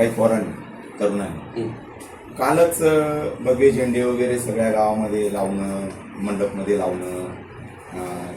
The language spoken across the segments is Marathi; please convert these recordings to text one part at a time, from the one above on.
काही पोरांनी तरुणांनी कालच भगवे झेंडे वगैरे सगळ्या गावामध्ये लावणं मंडपमध्ये लावणं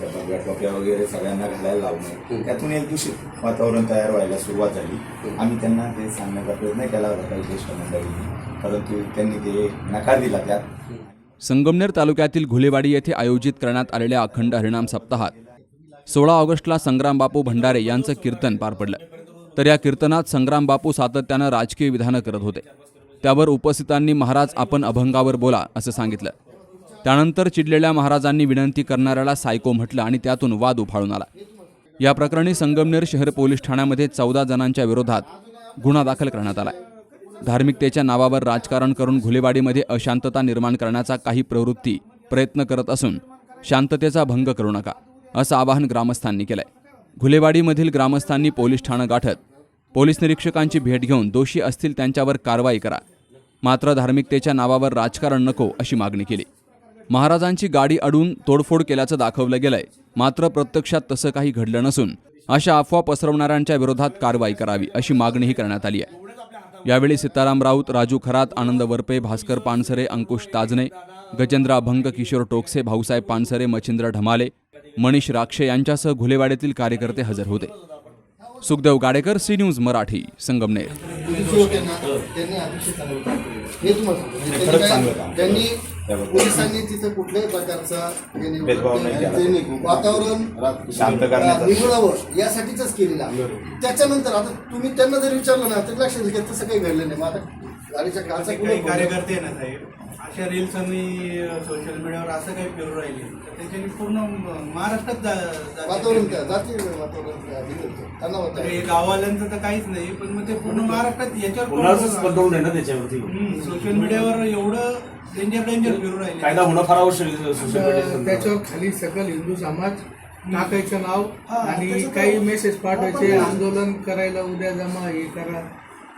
भगव्या टोप्या वगैरे सगळ्यांना घालायला लावणं त्यातून एक दूषित वातावरण तयार व्हायला सुरुवात झाली. आम्ही त्यांना ते सांगण्याचा प्रयत्न केला होता काही ज्येष्ठ मंडळींनी परंतु त्यांनी ते नकार दिला त्यात. संगमनेर तालुक्यातील घुलेवाडी येथे आयोजित करण्यात आलेल्या अखंड हरिणाम सप्ताहात सोळा ऑगस्टला संग्राम बापू भंडारे यांचं कीर्तन पार पडलं. तर या कीर्तनात संग्राम बापू सातत्यानं राजकीय विधानं करत होते. त्यावर उपस्थितांनी महाराज आपण अभंगावर बोला असं सांगितलं. त्यानंतर चिडलेल्या महाराजांनी विनंती करणाऱ्याला सायको म्हटलं आणि त्यातून वाद उफाळून आला. या प्रकरणी संगमनेर शहर पोलीस ठाण्यामध्ये चौदा जणांच्या विरोधात गुन्हा दाखल करण्यात आला धार्मिकतेच्या नावावर राजकारण करून घुलेवाडीमध्ये अशांतता निर्माण करण्याचा काही प्रवृत्ती प्रयत्न करत असून शांततेचा भंग करू नका असं आवाहन ग्रामस्थांनी केलंय. घुलेवाडीमधील ग्रामस्थांनी पोलीस ठाणं गाठत पोलीस निरीक्षकांची भेट घेऊन दोषी असतील त्यांच्यावर कारवाई करा. मात्र धार्मिकतेच्या नावावर राजकारण नको अशी मागणी केली. महाराजांची गाडी अडून तोडफोड केल्याचं दाखवलं गेलंय. मात्र प्रत्यक्षात तसं काही घडलं नसून अशा अफवा पसरवणाऱ्यांच्या विरोधात कारवाई करावी अशी मागणीही करण्यात आली आहे. यावेळी सीताराम राऊत राजू खरात आनंद वरपे भास्कर पानसरे अंकुश ताजने गजेंद्र अभंग किशोर टोकसे भाऊसाहेब पानसरे मच्छिंद्र ढमाले मनीष राक्षे यांच्यासह घुलेवाडीतील कार्यकर्ते हजर होते. Sukhdev Gadekar C news Marathi Sangamner. त्यांनी. पोलिसांनी तिथं कुठल्याही प्रकारचा. वातावरण शांत यासाठीच केलेला. त्याच्यानंतर आता तुम्ही त्यांना जर विचारलं ना तर लक्षात येईल की तसं काही घडलं नाही. मग आता गाडीच्या काचा काही कार्यकर्ते आहे ना साहेब अशा रील्स आणि सोशल मीडियावर असं काही फिरून राहिले तर त्याच्यानी पूर्ण महाराष्ट्रात जा- जाते. वातावरण त्या जाती वातावरण त्या होतं. हे गाववाल्यांचं तर काहीच नाही पण मग ते पूर्ण महाराष्ट्रात याच्यावर कंट्रोल ना त्याच्यावरती. सोशल मीडियावर एवढं डेंजर डेंजर फिरून राहिले कायदा होणं फार आवश्यक आहे सोशल तर मीडिया त्याच्यावर खाली सकल हिंदू समाज टाकायचं नाव हा, आणि त्याचं काही मेसेज पाठवायचे आंदोलन करायला उद्या जमा हे करा.